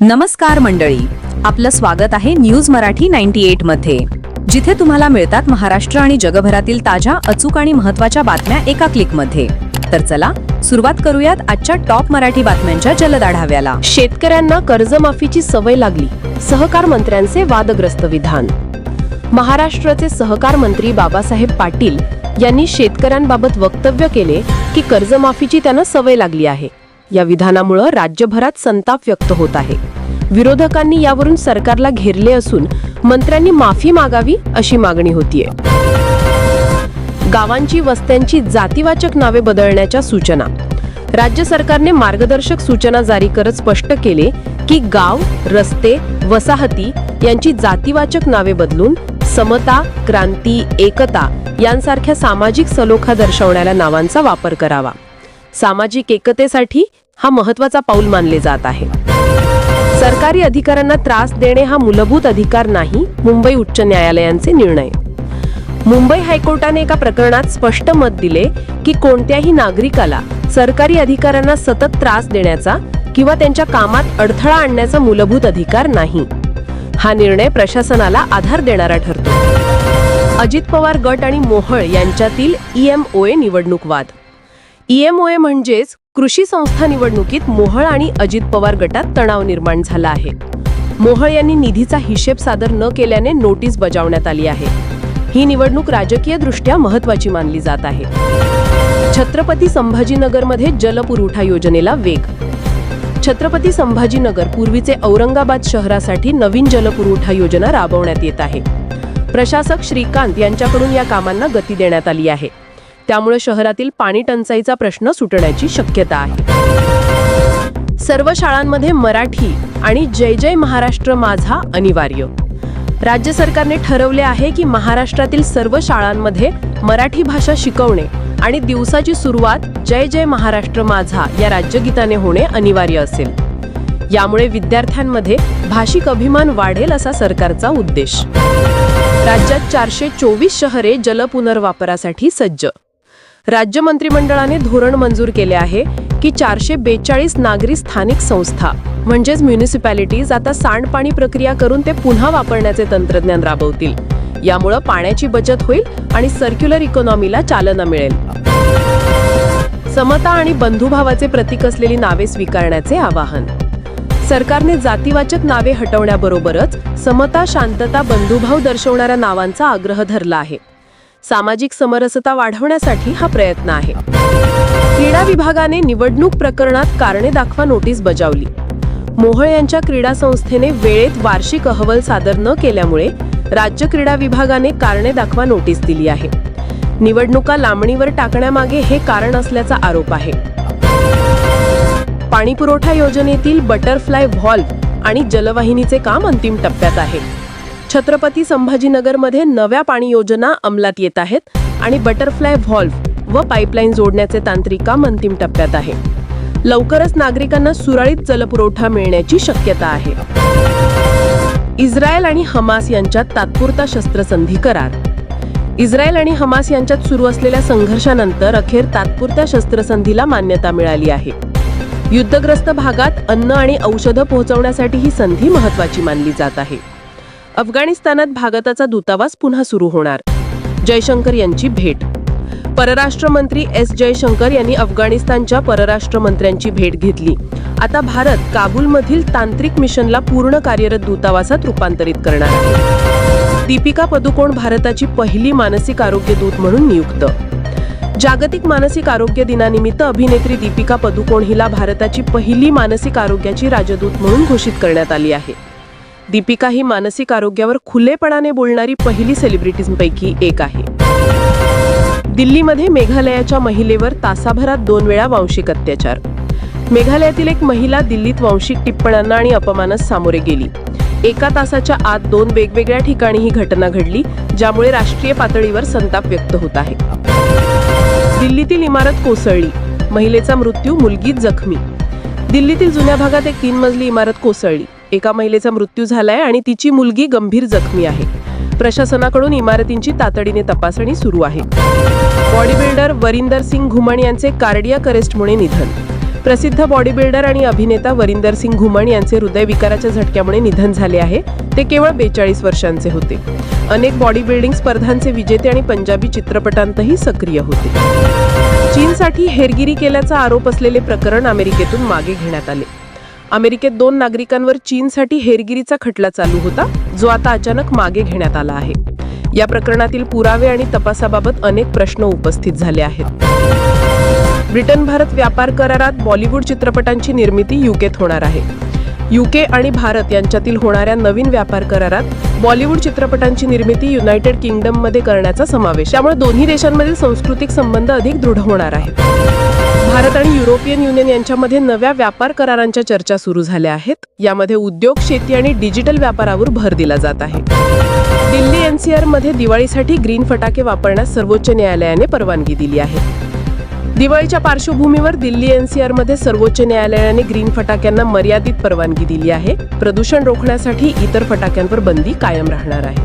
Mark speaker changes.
Speaker 1: नमस्कार मंडळी आपलं स्वागत आहे न्यूज मराठी नाईन्टी एटमध्ये. जिथे तुम्हाला मिळतात महाराष्ट्र आणि जगभरातील ताज्या अचूक आणि महत्त्वाच्या बातम्या एका क्लिकमध्ये. तर चला सुरुवात करूयात आजच्या टॉप मराठी बातम्यांच्या जलद आढाव्याला
Speaker 2: शेतकऱ्यांना कर्जमाफीची सवय लागली सहकार मंत्र्यांचे वादग्रस्त विधान. महाराष्ट्राचे सहकार मंत्री बाबासाहेब पाटील यांनी शेतकऱ्यांबाबत वक्तव्य केले की कर्जमाफीची त्यांना सवय लागली आहे. या विधानामुळे राज्यभरात संताप व्यक्त होत आहे. विरोधकांनी यावरून सरकारला घेरले असून मंत्र्यांनी माफी मागावी अशी मागणी होतीये. गावांची वस्त्यांची जातीवाचक नावे बदलण्याच्या सूचना. राज्य सरकारने मार्गदर्शक सूचना जारी करत स्पष्ट केले की गाव रस्ते वसाहती यांची जातीवाचक नावे बदलून समता क्रांती एकता यांसारख्या सामाजिक सलोखा दर्शवणाऱ्या नावांचा वापर करावा. सामाजिक एकतेसाठी हा महत्त्वाचा पाऊल मानले जात आहे. सरकारी अधिकाऱ्यांना त्रास देणे हा मूलभूत अधिकार नाही मुंबई उच्च न्यायालयांचे निर्णय. मुंबई हायकोर्टाने एका प्रकरणात स्पष्ट मत दिले की कोणत्याही नागरिकाला सरकारी अधिकाऱ्यांना सतत त्रास देण्याचा किंवा त्यांच्या कामात अडथळा आणण्याचा मूलभूत अधिकार नाही. हा निर्णय प्रशासनाला आधार देणारा ठरतो. अजित पवार गट आणि मोहळ यांच्यातील ईएमओए निवडणूक वाद ईएमओए म्हणजेच कृषी संस्था निवडणुकीत मोहळ आणि अजित पवार गटात तणाव निर्माण झाला आहे. मोहळ यांनी निधीचा हिशेब सादर न केल्याने नोटीस बजावण्यात आली आहे. ही निवडणूक राजकीय दृष्ट्या महत्वाची मानली जात आहे. छत्रपती संभाजीनगरमध्ये जलपुरवठा योजनेला वेग. छत्रपती संभाजीनगर पूर्वीचे औरंगाबाद शहरासाठी नवीन जलपुरवठा योजना राबवण्यात येत आहे. प्रशासक श्रीकांत यांच्याकडून या कामांना गती देण्यात आली आहे. त्यामुळे शहरातील पाणी टंचाईचा प्रश्न सुटण्याची शक्यता आहे. सर्व शाळांमध्ये मराठी आणि जय जय महाराष्ट्र माझा अनिवार्य. राज्य सरकारने ठरवले आहे की महाराष्ट्रातील सर्व शाळांमध्ये मराठी भाषा शिकवणे आणि दिवसाची सुरुवात जय जय महाराष्ट्र माझा या राज्यगीताने होणे अनिवार्य असेल. यामुळे विद्यार्थ्यांमध्ये भाषिक अभिमान वाढेल असा सरकारचा उद्देश. राज्यात चारशे चोवीस शहरे जलपुनर्वापरासाठी सज्ज. राज्य मंत्रिमंडळाने धोरण मंजूर केले आहे की चारशे बेचाळीस नागरी स्थानिक संस्था म्हणजेच म्युनिसिपॅलिटीज आता सांडपाणी प्रक्रिया करून ते पुन्हा वापरण्याचे तंत्रज्ञान राबवतील. यामुळं पाण्याची बचत होईल आणि सर्क्युलर इकॉनॉमीला चालना मिळेल. समता आणि बंधुभावाचे प्रतीक असलेली नावे स्वीकारण्याचे आवाहन. सरकारने जातीवाचक नावे हटवण्याबरोबरच समता शांतता बंधुभाव दर्शवणाऱ्या नावांचा आग्रह धरला आहे. सामाजिक समरसता वाढवण्यासाठी हा प्रयत्न आहे. क्रीडा विभागाने निवडणूक प्रकरणात कारणे दाखवा नोटीस बजावली. मोहळ यांच्या क्रीडा संस्थेने वेळेत वार्षिक अहवाल सादर न केल्यामुळे राज्य क्रीडा विभागाने कारणे दाखवा नोटीस दिली आहे. निवडणुका लांबणीवर टाकण्यामागे हे कारण असल्याचा आरोप आहे. पाणीपुरवठा योजनेतील बटरफ्लाय व्हॉल्व्ह आणि जलवाहिनीचे काम अंतिम टप्प्यात आहे. छत्रपती संभाजीनगरमध्ये नव्या पाणी योजना अंमलात येत आहेत आणि बटरफ्लाय व्हॉल्व्ह व पाईपलाईन जोडण्याचे तांत्रिक काम अंतिम टप्प्यात आहे. लवकरच नागरिकांना सुरळीत जलपुरवठा मिळण्याची शक्यता आहे. इस्रायल आणि हमास यांच्यात तात्पुरता शस्त्रसंधी करार. इस्रायल आणि हमास यांच्यात सुरू असलेल्या संघर्षानंतर अखेर तात्पुरत्या शस्त्रसंधीला मान्यता मिळाली आहे. युद्धग्रस्त भागात अन्न आणि औषधं पोहोचवण्यासाठी ही संधी महत्वाची मानली जात आहे. अफगाणिस्तानात भारताचा दूतावास पुन्हा सुरू होणार. जयशंकर यांची भेट. परराष्ट्र मंत्री एस जयशंकर यांनी अफगाणिस्तानच्या परराष्ट्र मंत्र्यांची भेट घेतली. आता भारत काबूलमधील तांत्रिक मिशनला पूर्ण कार्यरत दूतावासात रूपांतरित करणार. आहे दीपिका पदुकोण भारताची पहिली मानसिक आरोग्य दूत म्हणून नियुक्त. जागतिक मानसिक आरोग्य दिनानिमित्त अभिनेत्री दीपिका पदुकोण हिला भारताची पहिली मानसिक आरोग्याची राजदूत म्हणून घोषित करण्यात आली आहे. दीपिका ही मानसिक आरोग्यावर खुलेपणाने बोलणारी पहिली सेलिब्रिटीजपैकी एक आहे. दिल्लीमध्ये मेघालयाच्या महिलेवर तासाभरात दोन वेळा वांशिक अत्याचार. मेघालयातील एक महिला दिल्लीत वांशिक टिप्पणांना आणि अपमानास सामोरे गेली. एका तासाच्या आत दोन वेगवेगळ्या ठिकाणी ही घटना घडली ज्यामुळे राष्ट्रीय पातळीवर संताप व्यक्त होत आहे. दिल्लीतील इमारत कोसळली. महिलेचा मृत्यू मुलगी जखमी. दिल्लीतील जुन्या भागात एक तीन मजली इमारत कोसळली. एका महिलेचा मृत्यू झालाय आणि तिची मुलगी गंभीर जखमी आहे. प्रशासनाकडून इमारतींची तातडीने तपासणी सुरू आहे. बॉडी बिल्डर वरिंदर सिंग घुमण यांचे कार्डियाक अरेस्टमुळे निधन. प्रसिद्ध बॉडी बिल्डर आणि अभिनेता वरिंदर सिंग घुमण यांचे हृदयविकाराच्या झटक्यामुळे निधन झाले आहे. ते केवळ बेचाळीस वर्षांचे होते. अनेक बॉडी बिल्डिंग स्पर्धांचे विजेते आणि पंजाबी चित्रपटांतही सक्रिय होते. चीनसाठी हेरगिरी केल्याचा आरोप असलेले प्रकरण अमेरिकेतून मागे घेण्यात आले. अमेरिकेत दोन नागरिकांवर चीनसाठी हेरगिरीचा खटला चालू होता जो आता अचानक मागे घेण्यात आला आहे. या प्रकरणातील पुरावे आणि तपासाबाबत अनेक प्रश्न उपस्थित झाले आहेत. ब्रिटन भारत व्यापार करारात बॉलिवूड चित्रपटांची निर्मिती युकेत होणार आहे. युके आणि भारत यांच्यातील होणाऱ्या नवीन व्यापार करारात बॉलिवूड चित्रपटांची निर्मिती युनायटेड किंगडममध्ये करण्याचा समावेश त्यामुळे दोन्ही देशांमधील सांस्कृतिक संबंध अधिक दृढ होणार आहेत. भारत आणि युरोपियन युनियन यांच्यामध्ये नव्या व्यापार करारांच्या चर्चा सुरू झाल्या आहेत. यामध्ये उद्योग शेती आणि डिजिटल व्यापारावर भर दिला जात आहे. दिल्ली एनसीआरमध्ये दिवाळीसाठी ग्रीन फटाके वापरण्यास सर्वोच्च न्यायालयाने परवानगी दिली आहे. दिवाळीच्या पार्श्वभूमीवर दिल्ली एनसीआरमध्ये सर्वोच्च न्यायालयाने ग्रीन फटाक्यांना मर्यादित परवानगी दिली आहे. प्रदूषण रोखण्यासाठी इतर फटाक्यांवर बंदी कायम राहणार आहे.